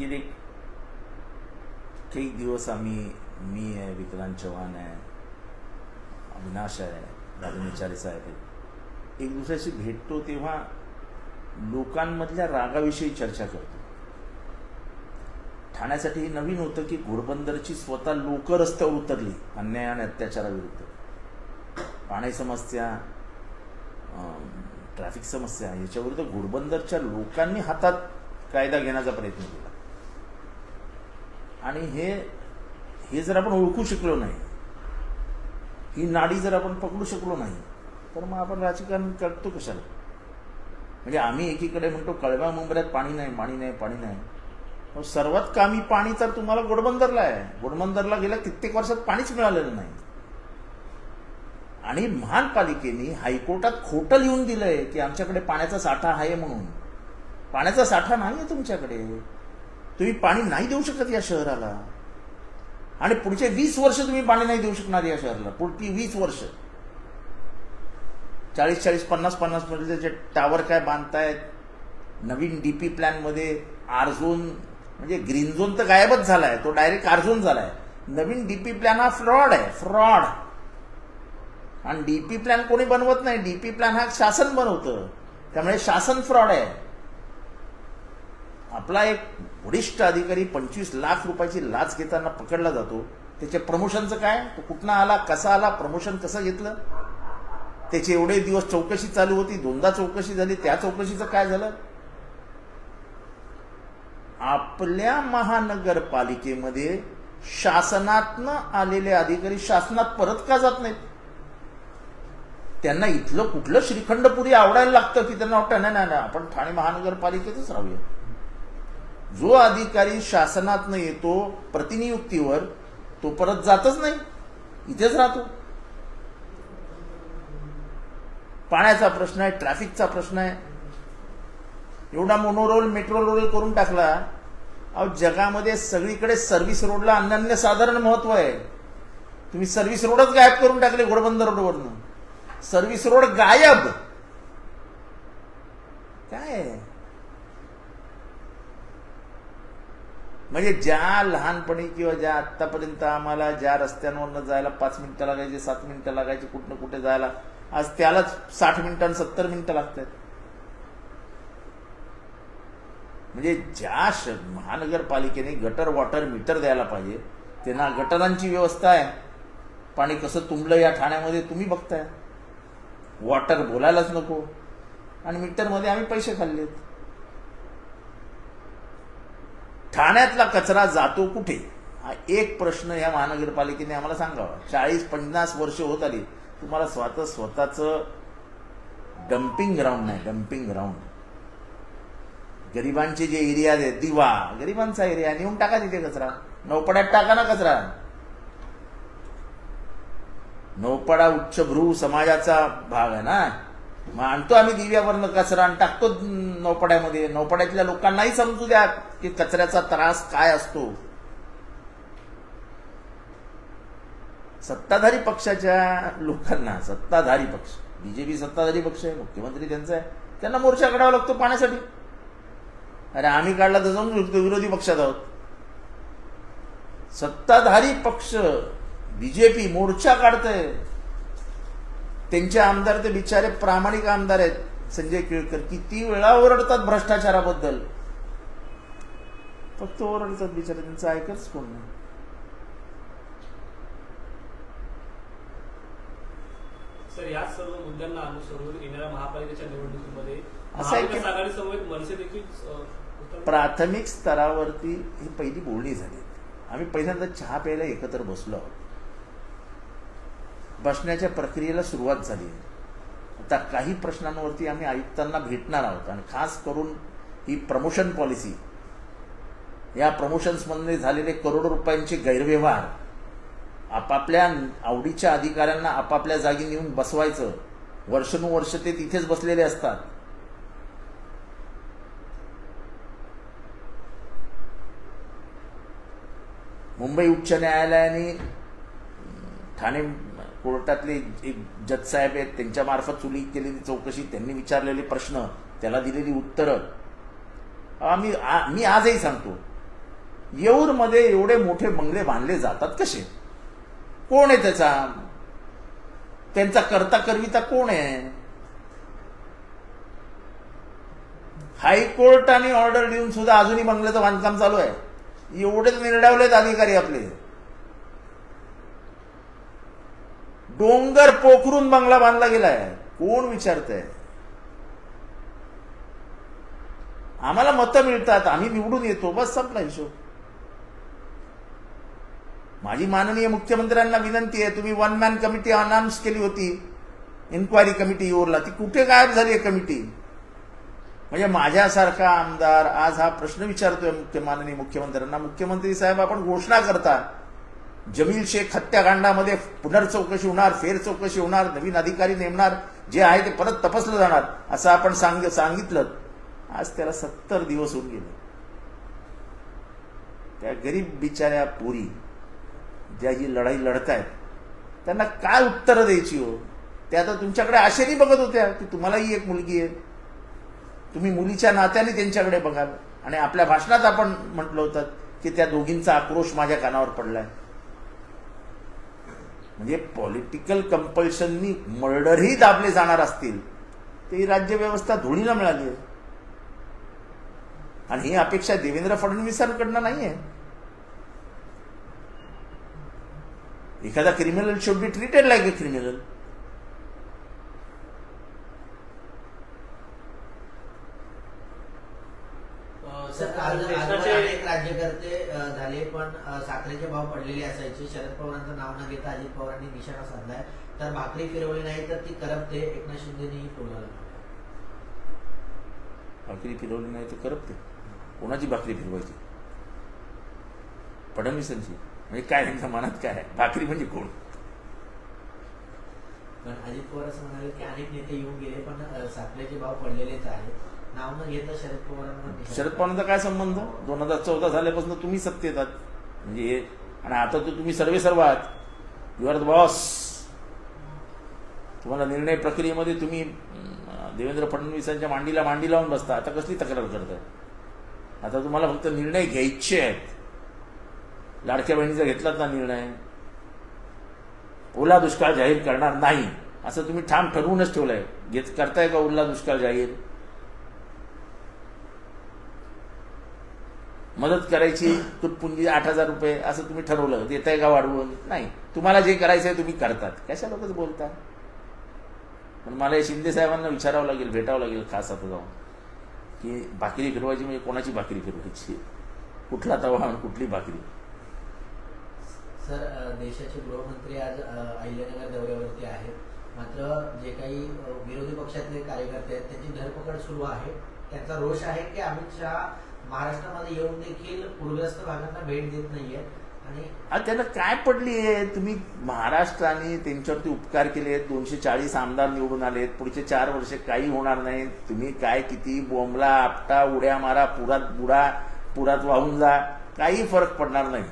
गेले काही दिवस आम्ही मी आहे विक्रांत चव्हाण आहे अविनाश आहे राजन साहेब आहेत एक दुसऱ्याशी भेटतो तेव्हा लोकांमधल्या रागाविषयी चर्चा करतो ठाण्यासाठी हे नवीन होतं की घोडबंदरची स्वतः लोक रस्त्यावर उतरली अन्याय आणि अत्याचाराविरुद्ध पाणी समस्या ट्रॅफिक समस्या याच्याविरुद्ध घोडबंदरच्या लोकांनी हातात कायदा घेण्याचा प्रयत्न केला. आणि हे हे जर आपण ओळखू शकलो नाही ही नाडी जर आपण पकडू शकलो नाही तर मग आपण राजकारण करतो कशाला? म्हणजे आम्ही एकीकडे म्हणतो कळव्या मुंबऱ्यात पाणी नाही पाणी नाही पाणी नाही. सर्वात कामी पाणी तर तुम्हाला गोडबंदरला आहे. गोडबंदरला गेल्या कित्येक वर्षात पाणीच मिळालेलं नाही. आणि महानपालिकेने हायकोर्टात खोटं लिहून दिलंय की आमच्याकडे पाण्याचा साठा आहे म्हणून. पाण्याचा साठा नाही आहे तुमच्याकडे. तुम्ही पाणी नाही देऊ शकत या शहराला. आणि पुढचे वीस वर्ष तुम्ही पाणी नाही देऊ शकणार या शहराला. पुढची वीस वर्ष. चाळीस चाळीस पन्नास पन्नास पर्यंतचे टावर काय बांधतायत नवीन डीपी प्लॅनमध्ये आरझोन म्हणजे ग्रीन झोन तर गायबच झालाय. तो डायरेक्ट आरझोन झाला झालाय. नवीन डीपी प्लॅन हा फ्रॉड आहे. फ्रॉड आणि डीपी प्लॅन कोणी बनवत नाही. डीपी प्लॅन हा शासन बनवतं. त्यामुळे शासन फ्रॉड आहे. आपला एक वरिष्ठ अधिकारी पंचवीस लाख रुपयाची लाच घेताना पकडला जातो. त्याच्या प्रमोशनचं काय? तो कुठनं आला? कसा आला? प्रमोशन कसं घेतलं? त्याचे एवढे दिवस चौकशी चालू होती. दोनदा चौकशी झाली. त्या चौकशीचं काय झालं? आपल्या महानगरपालिकेमध्ये शासनातनं आलेले अधिकारी शासनात परत का जात नाहीत? त्यांना इथलं कुठलं श्रीखंडपुरी आवडायला लागतं की त्यांना वाटतं नाही नाही नाही, आपण ठाणे महानगरपालिकेतच राहूया. जो अधिकारी शासनातनं येतो प्रतिनियुक्तीवर तो परत जातच नाही. इथेच राहतो. पाण्याचा प्रश्न आहे ट्रॅफिकचा प्रश्न आहे. एवढा मोनोरोल मेट्रो रोल करून टाकला अहो जगामध्ये सगळीकडे सर्व्हिस रोडला अनन्य साधारण महत्त्व आहे. तुम्ही सर्व्हिस रोडच गायब करून टाकले घोडबंदर रोडवरनं सर्व्हिस रोड गायब. काय म्हणजे ज्या लहानपणी किंवा ज्या आत्तापर्यंत आम्हाला ज्या रस्त्यांवरनं जायला पाच मिनिटं लागायचे सात मिनिटं लागायची कुठनं कुठे जायला आज त्यालाच साठ मिनिटं सत्तर मिनिटं लागतात. म्हणजे ज्या श महानगरपालिकेने गटर वॉटर मीटर द्यायला पाहिजे त्यांना गटरांची व्यवस्था आहे. पाणी कसं तुंबलं या ठाण्यामध्ये तुम्ही बघताय. वॉटर बोलायलाच नको. आणि मीटरमध्ये आम्ही पैसे खाल्लेत. ठाण्यातला कचरा जातो कुठे? हा एक प्रश्न या महानगरपालिकेने आम्हाला सांगावा. चाळीस पन्नास वर्ष होत आली. तुम्हाला स्वतः स्वतःचं डम्पिंग ग्राउंड नाही डम्पिंग ग्राउंड गरिबांचे जे एरिया आहेत दिवा गरिबांचा एरिया नेऊन टाका तिथे कचरा. नौपड्यात टाका ना कचरा. नौपडा उच्चभ्रू समाजाचा भाग आहे ना? मग आणतो आम्ही दिव्यावरनं कचरा आणि टाकतो नौपाड्यामध्ये. नौपाड्यातल्या लोकांनाही समजू द्या की कचऱ्याचा त्रास काय असतो. सत्ताधारी पक्षाच्या लोकांना सत्ताधारी पक्ष बीजेपी सत्ताधारी पक्ष आहे मुख्यमंत्री त्यांचा आहे त्यांना मोर्चा काढावा लागतो पाण्यासाठी. अरे आम्ही काढला तर जाऊन विरोधी पक्षात आहोत. सत्ताधारी पक्ष बीजेपी मोर्चा काढतंय. त्यांचे आमदार ते बिचारे प्रामाणिक आमदार आहेत. संजय केळकर किती वेळा ओरडतात भ्रष्टाचाराबद्दल. फक्त ओरडतात बिचारे त्यांचं ऐकच कोण नाही. सर या सर्व मुद्द्यांना अनुसरून येणाऱ्या महापालिकेच्या निवडणुकीमध्ये असं आहे की- महाविकास आघाडी समवेत मनसे देखील अ, उत्तर- प्राथमिक स्तरावरती ही पहिली बोलणी झाली. आम्ही पहिल्यांदा चहा प्यायला एकत्र बसलो आहोत. बसण्याच्या प्रक्रियेला सुरुवात झाली आता काही प्रश्नांवरती आम्ही आयुक्तांना भेटणार आहोत. आणि खास करून ही प्रमोशन पॉलिसी या प्रमोशन्समध्ये झालेले करोडो रुपयांचे गैरव्यवहार आपापल्या आवडीच्या अधिकाऱ्यांना आपापल्या जागी नेऊन बसवायचं वर्षानुवर्ष ते तिथेच बसलेले असतात. मुंबई उच्च न्यायालयाने ठाणे कोर्टातले एक जज साहेब आहेत त्यांच्या मार्फत चुली केलेली चौकशी त्यांनी विचारलेले प्रश्न त्याला दिलेली उत्तरं. आम्ही मी आजही सांगतो येऊरमध्ये एवढे मोठे बंगले बांधले जातात कसे? कोण आहे त्याचा? त्यांचा करता करविता कोण आहे? हायकोर्टाने ऑर्डर देऊन सुद्धा अजूनही बंगल्याचं बांधकाम चालू आहे. एवढेच निर्डावलेत अधिकारी आपले. डोंगर पोखरून बंगला बांधला गेलाय. कोण विचारतंय? आम्हाला मतं मिळतात आम्ही निवडून येतो बस संपला हिशोब. माझी माननीय मुख्यमंत्र्यांना विनंती आहे तुम्ही वन मॅन कमिटी अनाऊन्स केली होती इन्क्वायरी कमिटी योरला. ती कुठे गायब झाली आहे कमिटी म्हणजे माझ्यासारखा आमदार आज हा प्रश्न विचारतोय मुख्य माननीय मुख्यमंत्र्यांना. मुख्यमंत्री साहेब आपण घोषणा करता. जमील शेख हत्याकांडामध्ये पुनर्चौकशी होणार फेर चौकशी होणार नवीन अधिकारी नेमणार जे आहे ते परत तपासलं जाणार असं आपण सांग सांगितलं. आज त्याला सत्तर दिवस होऊन गेले. त्या गरीब बिचाऱ्या पोरी ज्या ही लढाई लढतायत त्यांना काय उत्तरं द्यायची हो? त्या आता तुमच्याकडे आशेने बघत होत्या की तुम्हालाही एक मुलगी आहे. तुम्ही मुलीच्या नात्याने त्यांच्याकडे बघाल. आणि आपल्या भाषणात आपण म्हटलं होतं की त्या दोघींचा आक्रोश माझ्या कानावर पडलाय. म्हणजे पॉलिटिकल कंपल्शननी मर्डरही दाबले जाणार असतील तर ही राज्यव्यवस्था धुळीला मिळाली आहे. आणि ही अपेक्षा देवेंद्र फडणवीसांकडनं नाही आहे एखादा criminal should be treated like a criminal um, sir काल अनेक राज्यकर्ते झाले पण साखरेचे भाव पडलेले असायचे. शरद पवारांचं नाव न घेता अजित पवारांनी निशाणा साधलाय. तर भाकरी फिरवली नाही तर ती करपते. एकनाथ शिंदेनेही टोला भाकरी फिरवली नाही तर करपते. कोणाची भाकरी फिरवायची? फडणवीसांची. म्हणजे काय त्यांच्या मनात काय आहे? भाकरी म्हणजे कोण? पण अजित पवार असं म्हणाले की अनेक नेते येऊन गेले पण साखरेचे भाव पडलेलेच आहेत. शरद पवारांचा काय संबंध? दोन हजार चौदा झाल्यापासून तुम्ही सत्तेत आहात. म्हणजे आणि आता तर तुम्ही सर्वे सर्व आहात. यू आर द बॉस तुम्हाला निर्णय प्रक्रियेमध्ये तुम्ही देवेंद्र फडणवीसांच्या मांडीला मांडी लावून बसता. आता कसली तक्रार करताय? आता तुम्हाला फक्त निर्णय घ्यायचे आहेत. लाडक्या बहिणीचा घेतलात ना निर्णय? ओला दुष्काळ जाहीर करणार नाही. असं तुम्ही ठाम ठरवूनच ठेवलंय. घेत करताय का ओला दुष्काळ जाहीर? मदत करायची तुटपुंजी आठ हजार रुपये असं तुम्ही ठरवलं देताय का वाढवून? नाही. तुम्हाला जे करायचं आहे तुम्ही करतात. कशा लोकच बोलता पण मला या शिंदे साहेबांना विचारावं लागेल भेटावं लागेल खास आता जाऊन की भाकरी फिरवायची म्हणजे कोणाची भाकरी फिरवायची? कुठला तवा आणि कुठली भाकरी? सर देशाचे गृहमंत्री आज अहिल्यानगर दौऱ्यावरती आहेत. मात्र जे काही विरोधी पक्षातले कार्यकर्ते आहेत त्यांची धरपकड सुरू आहे. त्यांचा रोष आहे की अमित शहा महाराष्ट्रामध्ये येऊन देखील पूरग्रस्त भागांना भेट देत नाहीये. आणि त्यांना त्याला काय पडली आहे? तुम्ही महाराष्ट्राने त्यांच्यावरती उपकार केले दोनशे चाळीस आमदार निवडून आलेत पुढचे चार वर्ष काही होणार नाही. तुम्ही काय किती बोंबला आपटा उड्या मारा पुरात बुडा पुरात वाहून जा काही फरक पडणार नाही.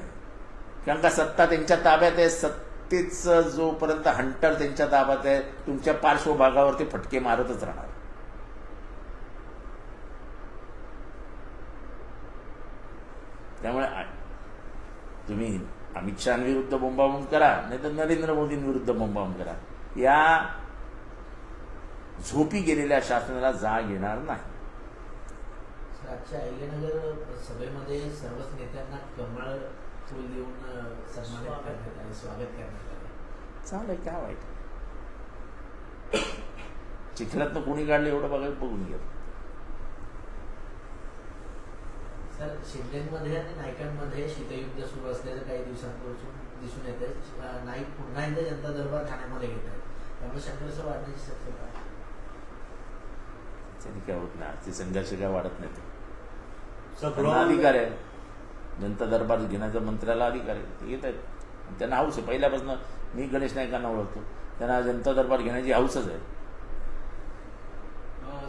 कारण का सत्ता त्यांच्या ताब्यात आहे. सत्तेच जोपर्यंत हंटर त्यांच्या ताब्यात आहे तुमच्या पार्श्वभागावर ते फटके मारतच राहणार. त्यामुळे तुम्ही अमित शहाविरुद्ध बोंबाबोंब करा नाही तर नरेंद्र मोदींविरुद्ध बोंबाबोंब करा. या झोपी गेलेल्या शासनाला जाग येणार नाही. सर, आजच्या अहिल्यानगर सभेमध्ये सर्वच नेत्यांना कमळ फुल देऊन सन्मानित करण्यात आले स्वागत. करण्यात आले. चांगलंय काय वाईट चिखलातनं कोणी काढलं एवढं बघायला बघून घ्या सर शिंदेमध्ये आणि नायकांमध्ये शीतयुद्ध सुरू असल्याचं काही दिवसांपासून दिसून येत आहे. नाईक पुन्हा एकदा जनता दरबार ठाण्यामध्ये घेत आहेत. त्यामुळे संघर्ष वाढण्याची शक्यता आहे. त्याने काय होत नाही. आजचे संघर्ष काय वाढत नाही त्यांना अधिकार आहे. जनता दरबार घेण्याचा मंत्र्याला अधिकार आहे. ते घेत आहेत. त्यांना हाऊस आहे. पहिल्यापासून मी गणेश नाईकांना ओळखतो. त्यांना जनता दरबार घेण्याची हाऊसच आहे.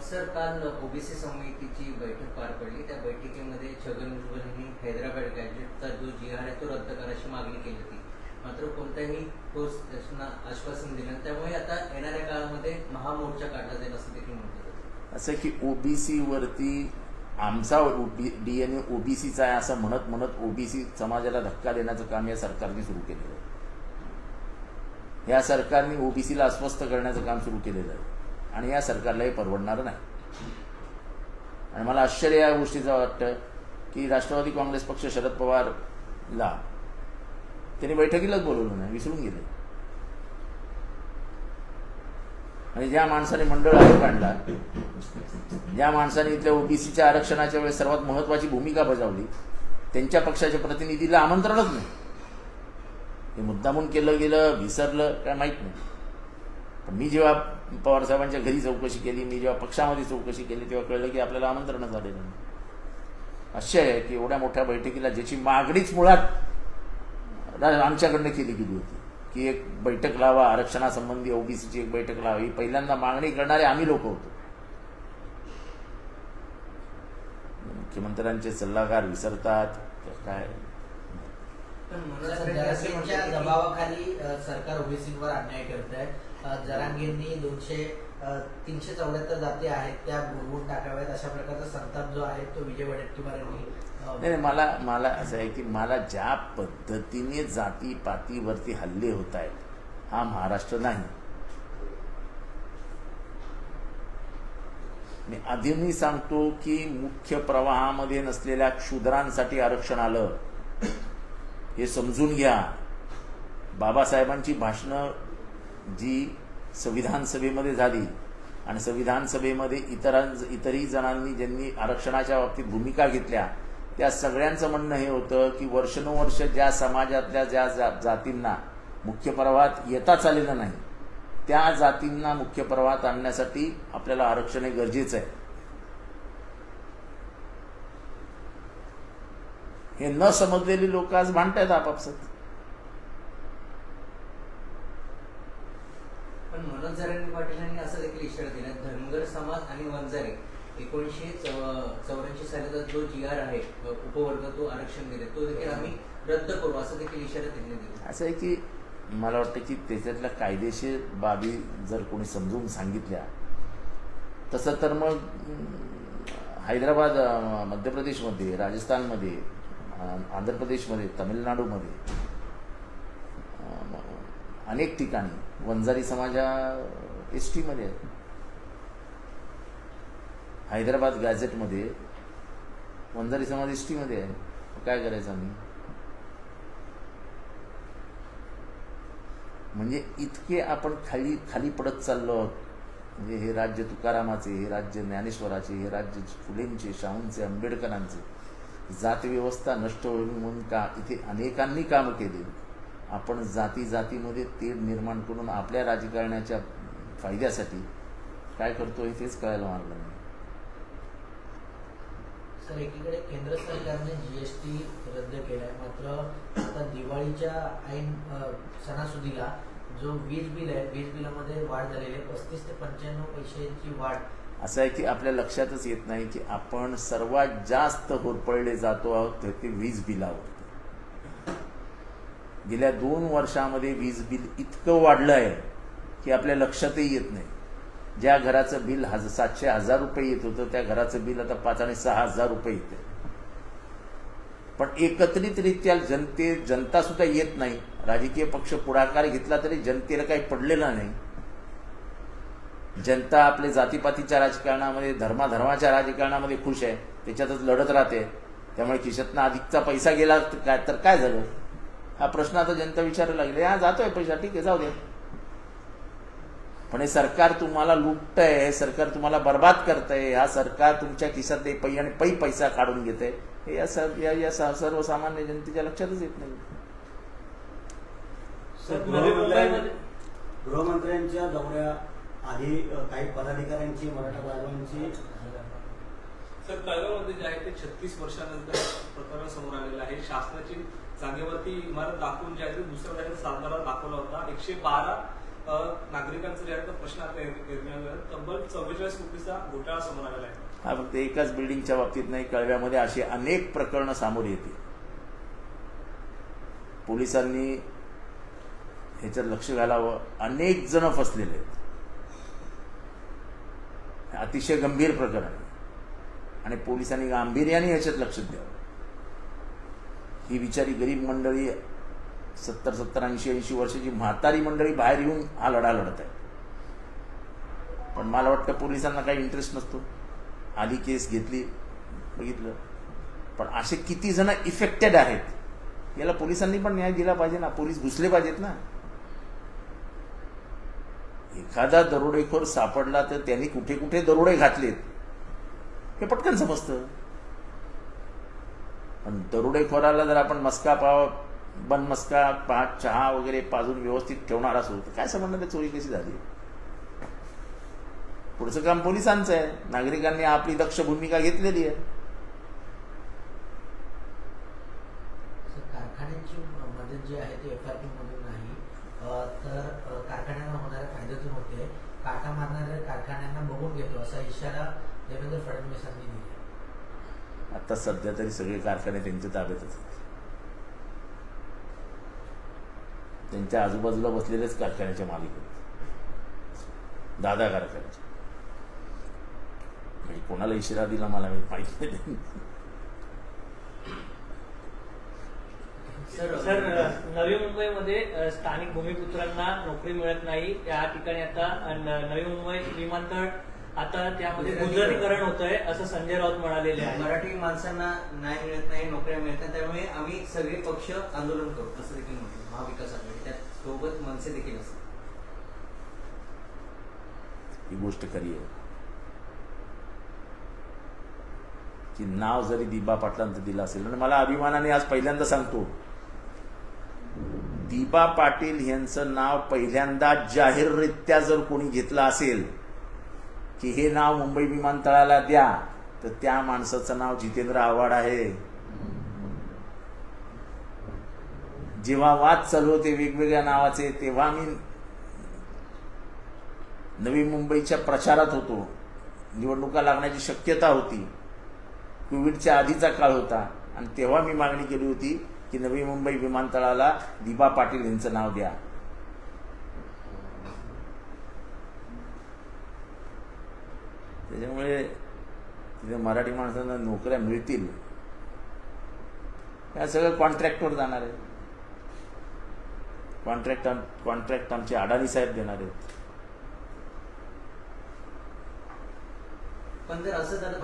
सर काल ओबीसी समितीची बैठक पार पडली. त्या बैठकीमध्ये छगन भुजबळ यांनी हैदराबाद गॅजेटचा जो जी आर आहे तो रद्द करण्याची मागणी केली होती. मात्र कोणत्याही ठोस त्यांना आश्वासन दिलं नाही. त्यामुळे आता येणाऱ्या काळामध्ये महामोर्चा काढला जाईल असं देखील म्हणतात असं की ओबीसी वरती आमचा डी ओबीसीचा आहे असं म्हणत म्हणत ओबीसी समाजाला धक्का देण्याचं काम या सरकारने सुरू केलेलं आहे. या सरकारने ओबीसीला अस्वस्थ करण्याचं काम सुरू केलेलं आहे. आणि या सरकारला हे परवडणार नाही. आणि मला आश्चर्य या गोष्टीचं वाटतं की राष्ट्रवादी काँग्रेस पक्ष शरद पवारला त्यांनी बैठकीलाच बोलवलं नाही विसरून गेले. आणि ज्या माणसाने मंडळ आयोग काढला ज्या माणसाने इथल्या ओबीसीच्या आरक्षणाच्या वेळेस सर्वात महत्वाची भूमिका बजावली त्यांच्या पक्षाच्या प्रतिनिधीला आमंत्रणच नाही. हे मुद्दामून केलं गेलं विसरलं काय माहीत नाही. पण मी जेव्हा पवार साहेबांच्या घरी चौकशी केली मी जेव्हा पक्षामध्ये चौकशी केली तेव्हा कळलं की आपल्याला आमंत्रण झालेलं नाही. आश्चर्य आहे की एवढ्या मोठ्या बैठकीला ज्याची मागणीच मुळात आमच्याकडनं केली गेली होती. की एक बैठक लावा आरक्षणासंबंधी ओबीसीची एक बैठक लावा ही पहिल्यांदा मागणी करणारे आम्ही लोक होतो. मुख्यमंत्र्यांचे सल्लागार विसरतात तर काय? असं दबावाखाली सरकार ओबीसीवर अन्याय करत आहे जरांगींनी दोनशे तीनशे चौऱ्याहत्तर जाती आहेत त्या बुडवून टाकाव्यात अशा प्रकारचा संताप जो आहे तो विजय वडेट्टीवार यांनी नाही मला मला असं आहे की मला ज्या पद्धतीने जाती पातीवरती हल्ले होत आहेत हा महाराष्ट्र नाही. मी आधी सांगतो की मुख्य प्रवाहामध्ये नसलेल्या क्षुद्रांसाठी आरक्षण आलं. हे समजून घ्या. बाबासाहेबांची भाषणं जी संविधान सभेमध्ये झाली आणि संविधान सभेमध्ये इतरां इतरही जणांनी ज्यांनी आरक्षणाच्या बाबतीत भूमिका घेतल्या त्या सगळ्यांचं म्हणणं हे होतं की वर्षानुवर्ष ज्या समाजातल्या ज्या जा- जातींना मुख्य प्रवाहात येताच आलेलं नाही त्या जातींना मुख्य प्रवाहात आणण्यासाठी आपल्याला आरक्षण हे गरजेचं आहे. हे न समजलेली लोक आज भांडतायत आपापसात. पण मनोज जरांगे पाटील यांनी असं देखील इशारा दिला. धनगर समाज आणि वंजारे एकोणीसशे चौऱ्याऐंशी सालीचा जो जी आर आहे उपवर्ग तो आरक्षण दिले तो देखील आम्ही रद्द करू असं देखील इशारा त्यांनी दिला. असं आहे की मला वाटतं की त्याच्यातल्या कायदेशीर बाबी जर कोणी समजून सांगितल्या तसं तर मग हैदराबाद मध्य प्रदेशमध्ये राजस्थानमध्ये आंध्र प्रदेशमध्ये तमिळनाडूमध्ये अनेक ठिकाणी. वंजारी समाजा एस टीमध्ये आहे हैदराबाद गॅझेटमध्ये. वंजारी समाज एस टीमध्ये आहे काय करायचं आम्ही? म्हणजे इतके आपण खाली खाली पडत चाललो आहोत. म्हणजे हे राज्य तुकारामाचे हे राज्य ज्ञानेश्वराचे हे राज्य फुलेंचे शाहूंचे आंबेडकरांचे. जातव्यवस्था नष्ट होईल म्हणून का इथे अनेकांनी कामं केली? आपण जाती जातीमध्ये तेढ निर्माण करून आपल्या राजकारण्याच्या फायद्यासाठी काय करतोय तेच कळायला मार्ग नाही. सर एकीकडे केंद्र सरकारने जीएसटी रद्द केलाय. मात्र आता दिवाळीच्या ऐन सणासुदीला जो वीज बिल आहे वीज बिलामध्ये वाढ झालेली आहे. पस्तीस ते पंच्याण्णव पैशांची वाढ. असं आहे की आपल्या लक्षातच येत नाही की आपण सर्वात जास्त होरपळले जातो आहोत ते- ते वीज बिलावर. गेल्या दोन वर्षामध्ये वीज बिल इतकं वाढलं आहे की आपल्या लक्षातही येत नाही. ज्या घराचं बिल हज सातशे हजार रुपये येत होतं त्या घराचं बिल आता पाच आणि सहा हजार रुपये येते पण एकत्रितरित्या जनते जनता सुद्धा येत नाही. राजकीय पक्ष पुढाकार घेतला तरी जनतेला काही पडलेला नाही. जनता आपल्या जातीपातीच्या राजकारणामध्ये धर्माधर्माच्या राजकारणामध्ये खुश आहे. त्याच्यातच लढत राहते. त्यामुळे खिशातनं अधिकचा पैसा गेला तर काय तर काय झालं? हा प्रश्न आता जनता विचारायला लागले हा जातोय पैसा ठीक आहे जाऊ दे. पण हे सरकार तुम्हाला लुटतंय हे सरकार तुम्हाला बर्बाद करतंय हा सरकार तुमच्या खिशातले पै आणि पै पैसा काढून घेते. हे या सर- या या स- सर्वसामान्य जनतेच्या लक्षातच येत नाही. गृहमंत्र्यांच्या दौऱ्या आधी काही पदाधिकाऱ्यांची मराठा बांधवांची सर तळगावमध्ये जे आहे ते छत्तीस वर्षानंतर प्रकरण समोर आलेलं आहे. शासनाची जागेवरती इमारत दाखवून जे आहे ते दुसऱ्या जागेत सातबारा दाखवला होता. एकशे बारा नागरिकांचं नागरिकांचा जे आहे तर प्रश्न तब्बल चव्वेचाळीस कोटीचा घोटाळा समोर आलेला आहे. हा फक्त एकाच बिल्डिंगच्या बाबतीत नाही कळव्यामध्ये अशी अनेक प्रकरणं समोर येते पोलिसांनी ह्याच्यात लक्ष घालावं. अनेक जण फसलेले आहेत. हे अतिशय गंभीर प्रकरण आहे. आणि पोलिसांनी गांभीर्याने याच्यात लक्ष द्यावं. ही बिचारी गरीब मंडळी सत्तर सत्तर ऐंशी ऐंशी वर्षाची म्हातारी मंडळी बाहेर येऊन हा लढा लढत आहे. पण मला वाटतं पोलिसांना काही इंटरेस्ट नसतो. आली केस घेतली बघितलं. पण असे किती जण इफेक्टेड आहेत. याला पोलिसांनी पण न्याय दिला पाहिजे ना. पोलीस घुसले पाहिजेत ना. एखादा दरोडेखोर सापडला तर त्यांनी कुठे कुठे दरोडे घातलेत. हे पटकन समजतं. पण दरोडेखोराला जर आपण मस्का पाव बन मस्का पा चहा वगैरे पाजून व्यवस्थित ठेवणार असू तर काय समजणार ते चोरी कशी झाली पुढचं काम पोलिसांचं आहे. नागरिकांनी आपली दक्ष भूमिका घेतलेली आहे. सर, कारखान्यांची मदत जी आहे ती एफ आर पी मधून नाही. तर कारखान्यांना होणाऱ्या फायद्यातून होते. काटा मारणाऱ्या कारखान्यांना बघून घेतो असा इशारा देवेंद्र फडणवीसांनी दिला. आता सध्या तरी सगळे कारखाने त्यांच्या ताब्यातच आहेत. त्यांच्या आजूबाजूला बसलेलेच कारखान्याचे मालिक आहेत. दादा कारखान्याचे. म्हणजे कोणाला इशारा दिला मला माहिती नाही. सर नवी मुंबईमध्ये स्थानिक भूमिपुत्रांना नोकरी मिळत नाही. त्या ठिकाणी आता नवी मुंबई विमानतळ आता त्यामध्ये गुजरीकरण होत आहे असं संजय राऊत म्हणालेले आहे. मराठी माणसांना न्याय मिळत नाही नोकऱ्या मिळत नाही त्यामुळे आम्ही सगळे पक्ष आंदोलन करू असं देखील म्हणतो महाविकास आघाडी. त्यात सोबत मनसे देखील असतात ही गोष्ट खरी आहे. की नाव जरी दिबा पाटलांचं दिलं असेल आणि मला अभिमानाने आज पहिल्यांदा सांगतो दिबा पाटील यांचं नाव पहिल्यांदा जाहीररित्या जर कोणी घेतलं असेल की हे नाव मुंबई विमानतळाला द्या तर त्या माणसाचं नाव जितेंद्र आव्हाड आहे. जेव्हा वाद चालू होते वेगवेगळ्या नावाचे तेव्हा मी नवी मुंबईच्या प्रचारात होतो. निवडणुका लागण्याची शक्यता होती. कोविडच्या आधीचा काळ होता. आणि तेव्हा मी मागणी केली होती की नवी मुंबई विमानतळाला दिबा पाटील यांचं नाव द्या. त्याच्यामुळे तिथे मराठी माणसांना नोकऱ्या मिळतील. या सगळं कॉन्ट्रॅक्टवर जाणार आहे कॉन्ट्रॅक्ट कॉन्ट्रॅक्ट आमचे अडाणी साहेब देणार आहेत. पण जर असं झालं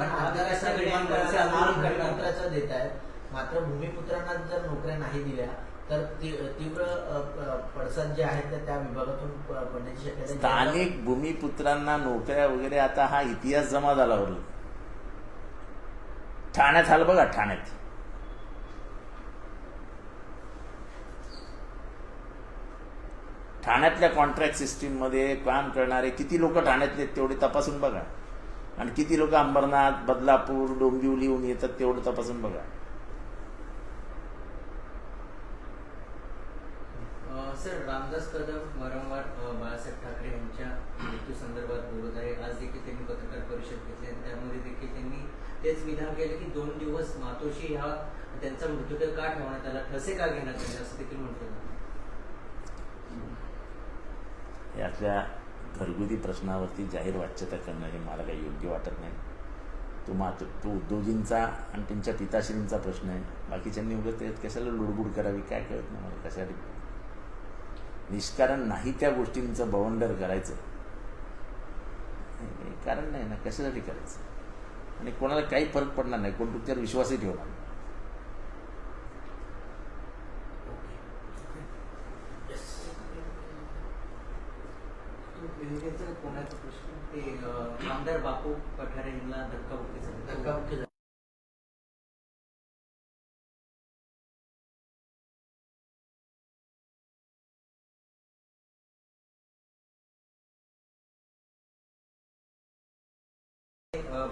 मात्र भूमिपुत्रांना जर नोकऱ्या नाही दिल्या तर ती- तीव्र पडसाद जे आहेत त्या विभागातून पडण्याची शक्यता स्थानिक भूमिपुत्रांना नोकऱ्या वगैरे आता हा इतिहास जमा झाला होईल ठाण्यात आलं बघा ठाण्यात. ठाण्यातल्या कॉन्ट्रॅक्ट सिस्टीममध्ये काम करणारे किती लोक ठाण्यातले तेवढे तपासून बघा. आणि किती लोक अंबरनाथ बदलापूर डोंबिवलीहून येतात तेवढं तपासून बघा अं, सर रामदास कदम वारंवार बाळासाहेब ठाकरे यांच्या मृत्यू संदर्भात बोलत आहे. आज देखील त्यांनी पत्रकार परिषद घेतली आणि त्यामध्ये देखील त्यांनी तेच विधान केलं की दोन दिवस मातोशी हा त्यांचा मृतदेह का ठेवण्यात आला? ठसे का घेण्यात आले? असं देखील म्हटलं यातल्या घरगुती प्रश्नावरती जाहीर वाच्यता करणं हे मला काही योग्य वाटत नाही. तो मात तो उद्योजींचा आणि त्यांच्या पिताश्रींचा प्रश्न आहे. बाकीच्यांनी उगत त्यात कशाला लुडबुड करावी? काय कळत नाही मला? कशासाठी निष्कारण नाही त्या गोष्टींचं बवंडर करायचं. कारण नाही ना कशासाठी करायचं? आणि कोणाला काही फरक पडणार नाही कोण तुमच्यावर विश्वासही ठेवणार नाही. कोणाचा प्रश्न? ते आमदार बापू पठारे यांना धक्काबुक्की झाली. धक्काबुक्की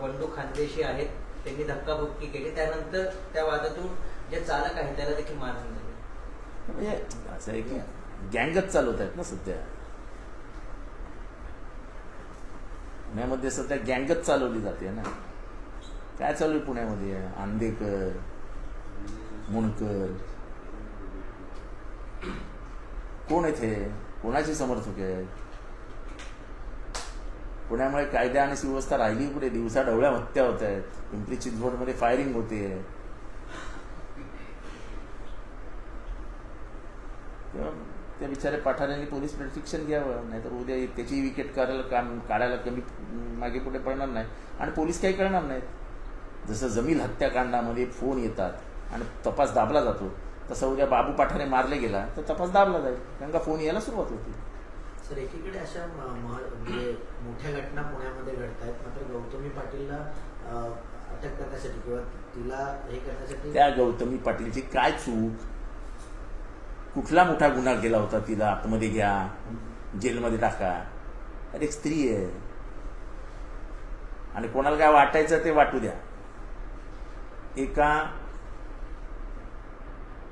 बंडू खानदेशी आहेत. त्यांनी धक्काबुक्की केली. त्यानंतर त्या वादातून जे चालक आहेत त्याला देखील मारहाण झाली. म्हणजे असं आहे की गँगच चालवत आहेत ना सध्या. पुण्यामध्ये सध्या गँगच चालवली जाते ना. काय चालू आहे पुण्यामध्ये? आंदेकर मुणकर. कोण आहेत हे? कोणाचे समर्थक आहेत? पुण्यामुळे कायदा आणि सुव्यवस्था राहिली कुठे? दिवसा ढवळ्या हत्या होत आहेत. पिंपरी चिंचवडमध्ये फायरिंग होते. त्या बिचारे पाठाऱ्यांनी पोलीस प्रशिक्षण घ्यावं. नाहीतर उद्या त्याची विकेट करायला काम काढायला कमी मागे पुढे पडणार नाही. आणि पोलीस काही करणार नाहीत. जसं जमील हत्याकांडामध्ये फोन येतात आणि तपास दाबला जातो तसं उद्या बाबू पाठारे मारले गेला तर तपास दाबला जाईल. कारण का फोन यायला सुरुवात होती. सर एकीकडे अशा म्हणजे मोठ्या घटना पुण्यामध्ये घडत आहेत मात्र गौतमी पाटीलला अटक करण्यासाठी किंवा तिला हे करण्यासाठी त्या गौतमी पाटीलची काय चूक? कुठला मोठा गुन्हा केला होता तिला? आतमध्ये घ्या जेलमध्ये टाका. अरे एक स्त्री आहे. आणि कोणाला काय वाटायचं ते वाटू द्या. एका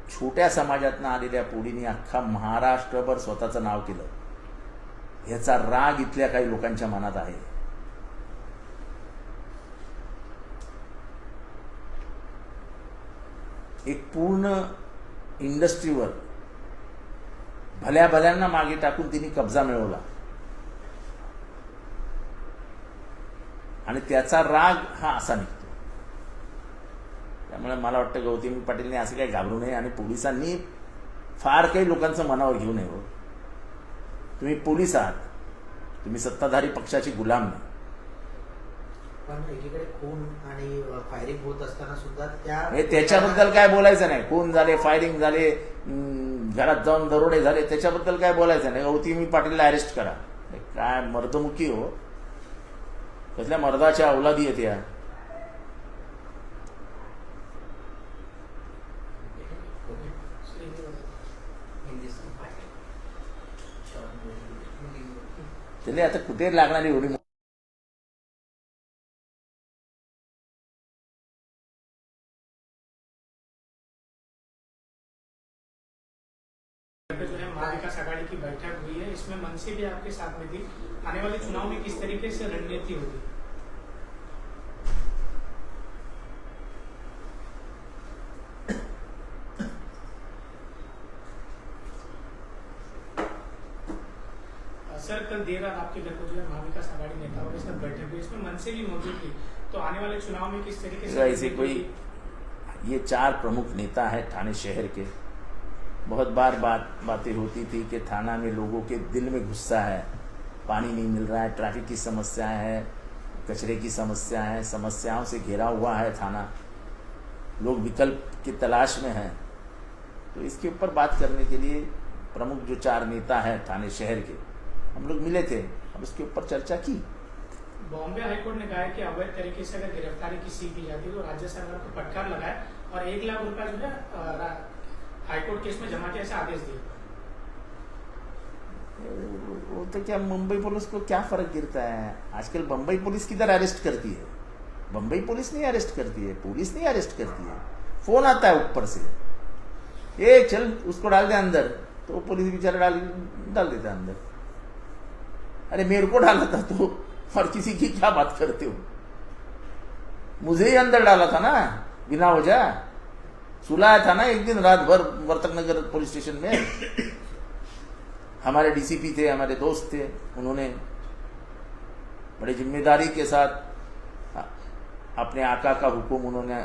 छोट्या समाजातनं आलेल्या पोळीने अख्खा महाराष्ट्रभर स्वतःचं नाव केलं. ह्याचा राग इथल्या काही लोकांच्या मनात आहे. एक पूर्ण इंडस्ट्रीवर भल्या भल्यांना मागे टाकून तिने कब्जा मिळवला. आणि त्याचा राग हा असा निघतो. त्यामुळे मला वाटतं गौतमी पाटीलने असं काही घाबरू नये आणि पोलिसांनी फार काही लोकांचं मनावर घेऊ नये हो. तुम्ही पोलीस आहात. तुम्ही सत्ताधारी पक्षाची गुलाम नाही. पण एकीकडे खून आणि फायरिंग होत असताना सुद्धा त्या हे त्याच्याबद्दल काय बोलायचं नाही. खून झाले फायरिंग झाले घरात जाऊन दरोडे झाले त्याच्याबद्दल काय बोलायचं नाही. गौतमी पाटीलला अरेस्ट करा. काय मर्दमुखी हो. कसल्या मर्दाच्या अवलादी आहेत त्याला आता कुठे लागणारी एवढी जो है महाविकास आघाड़ी की बैठक हुई है। इसमें मनसे भी आपके साथ में थी। आने वाले चुनाव में किस तरीके से रणनीति होगी अ, सर कल देर रात आपके घर को जो है महाविकास आघाड़ी नेताओं के साथ मनसे भी मौजूद थी। तो आने वाले चुनाव में किस तरीके से ऐसे कोई ये चार प्रमुख नेता हैं थाने शहर के। बहुत बार बात, बातें होती थी कि थाना में लोगों के दिल में गुस्सा है, पानी नहीं मिल रहा है, ट्रैफ़िक की समस्या है, कचरे की समस्या है, समस्याओं से घिरा हुआ है थाना। लोग विकल्प की तलाश में हैं। तो इसके ऊपर बात करने के लिए प्रमुख जो चार नेता हैं थाने शहर के, हम लोग मिले थे। अब उसके ऊपर चर्चा की। बॉम्बे हाईकोर्ट ने कहा है कि अवैध तरीके से अगर गिरफ्तारी किसी की जाती है तो राज्य सरकार को फटकार लगाए और एक लाख रुपया जो है हाईकोर्ट केस में जमा किया ऐसा आदेश दिया वो तो क्या मुंबई पुलिस को क्या फ़र्क गिरता है? आजकल बम्बई पुलिस किधर अरेस्ट करती है? बम्बई पुलिस नहीं अरेस्ट करती है, पुलिस नहीं अरेस्ट करती है। फ़ोन आता है ऊपर से। ए, चल, उसको डाल दे अंदर। तो पुलिस बेचारा डाल डाल देता अंदर। अरे मेरे को डाला था तो और किसी की क्या बात करते हो? मुझे ही अंदर डाला था ना बिना वजह। सुलाया था ना एक दिन रात भर वर्तक नगर पुलिस स्टेशन में। हमारे डीसीपी थे हमारे दोस्त थे उन्होंने बड़ी ज़िम्मेदारी के साथ अपने आका का हुक्म उन्होंने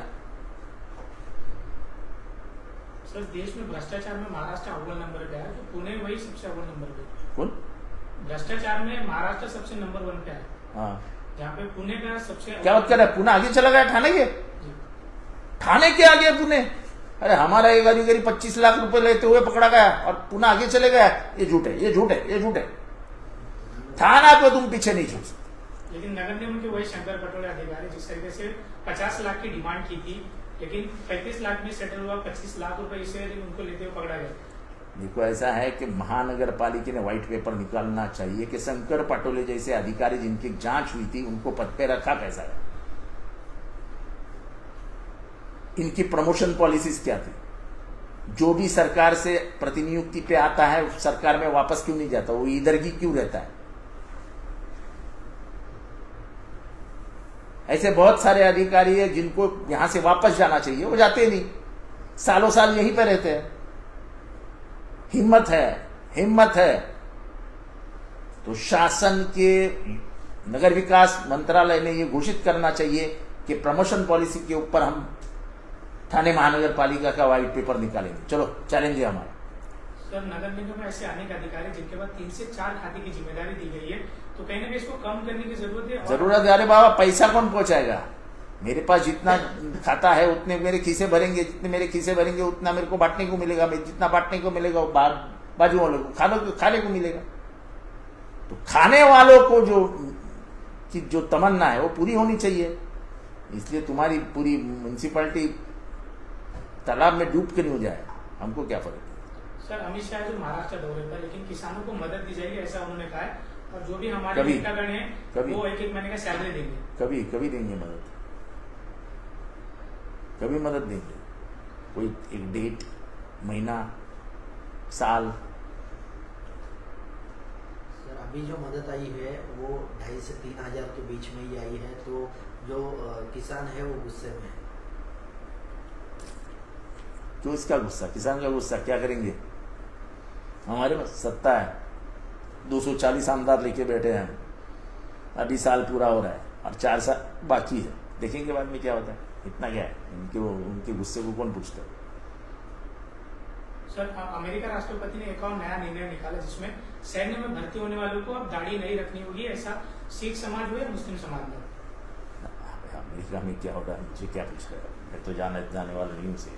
सर देश में भ्रष्टाचार में महाराष्ट्र अव्वल नंबर पे है तो पुणे वही सबसे अव्वल नंबर पे कौन? भ्रष्टाचार में महाराष्ट्र सबसे नंबर वन पे है। हाँ। पे पुणे का सबसे क्या बात कर रहा है? पुणे आगे चला गया ठाणे के। ठाणे के आगे पुणे? अरे हमारा एक अधिकारी पच्चीस लाख रुपए लेते हुए पकड़ा गया और पुणे आगे चले गया। ये झूठ है ये झूठ है ये झूठ है। थाना पे तुम पीछे नहीं छूट सकते। लेकिन नगर निगम के वही शंकर पटोले अधिकारी जिस तरीके से पचास लाख की डिमांड की थी लेकिन पैंतीस लाख में सेटल हुआ पच्चीस लाख रुपए इसे उनको लेते हुए पकड़ा गया। देखो, ऐसा है कि महानगर पालिका ने व्हाइट पेपर निकालना चाहिए कि शंकर पटोले जैसे अधिकारी जिनकी जाँच हुई थी, उनको पद पे रखा कैसा है। इनकी प्रमोशन पॉलिसीज़ क्या थी? जो भी सरकार से प्रतिनियुक्ति पे आता है, सरकार में वापस क्यों नहीं जाता? वो इधर की क्यों रहता है? ऐसे बहुत सारे अधिकारी है जिनको यहाँ से वापस जाना चाहिए, वो जाते नहीं। सालों साल यहीं पर रहते हैं। हिम्मत है हिम्मत है। तो शासन के नगर विकास मंत्रालय ने यह घोषित करना चाहिए कि प्रमोशन पॉलिसी के ऊपर हम थाने महानगर पालिका का व्हाइट पेपर निकालेंगे। चलो चैलेंज है हमारा। सर नगर निगम में ऐसे अनेक अधिकारी जिनके पास तीन से चार खाते की ज़िम्मेदारी दी गई है तो कहीं ना कहीं इसको कम करने की ज़रूरत है और- ज़रूरत है। अरे बाबा पैसा कौन पहुंचाएगा? मेरे पास जितना खाता है उतने मेरे खीसे भरेंगे जितने मेरे खीसे भरेंगे उतना मेरे को बांटने को मिलेगा मैं जितना बांटने को मिलेगा वो बाहर बाजू वालों को खाने को खाने को मिलेगा। तो खाने वालों को जो की जो तमन्ना है वो पूरी होनी चाहिए। इसलिए तुम्हारी पूरी म्यूनसिपालिटी तालाब में डूब के नहीं हो जाए। हमको क्या फ़र्क सर अमित शाह जो महाराष्ट्र दौरे पर लेकिन किसानों को मदद दी जाएगी ऐसा उन्होंने कहा है। और जो भी हमारे कभी- हैं कभी- वो एक एक महीने का सैलरी देंगे। कभी कभी देंगे मदद। कभी मदद नहीं देंगे कोई एक डेट महीना साल। सर अभी जो मदद आई है वो ढाई से तीन हज़ार के बीच में ही आई है तो जो किसान है वो गुस्से में है। क्यों इसका गुस्सा किसान का गुस्सा क्या करेंगे? हमारे पास सत्ता है। 240 आमदार लेके बैठे हैं। अभी साल पूरा हो रहा है और चार साल बाकी है। देखेंगे बाद में क्या होता है। इतना क्या है? उनके वो उनके गुस्से को कौन पूछता है? सर अमेरिका राष्ट्रपति ने एक और नया निर्णय निकाला जिसमें सैन्य में भर्ती होने वालों को अब दाढ़ी नहीं रखनी होगी ऐसा सिख समाज हो या मुस्लिम समाज में अमेरिका में क्या होगा रहा है? मुझे क्या पूछ रहे है? मैं तो जाने जाने वाला नहीं हूँ से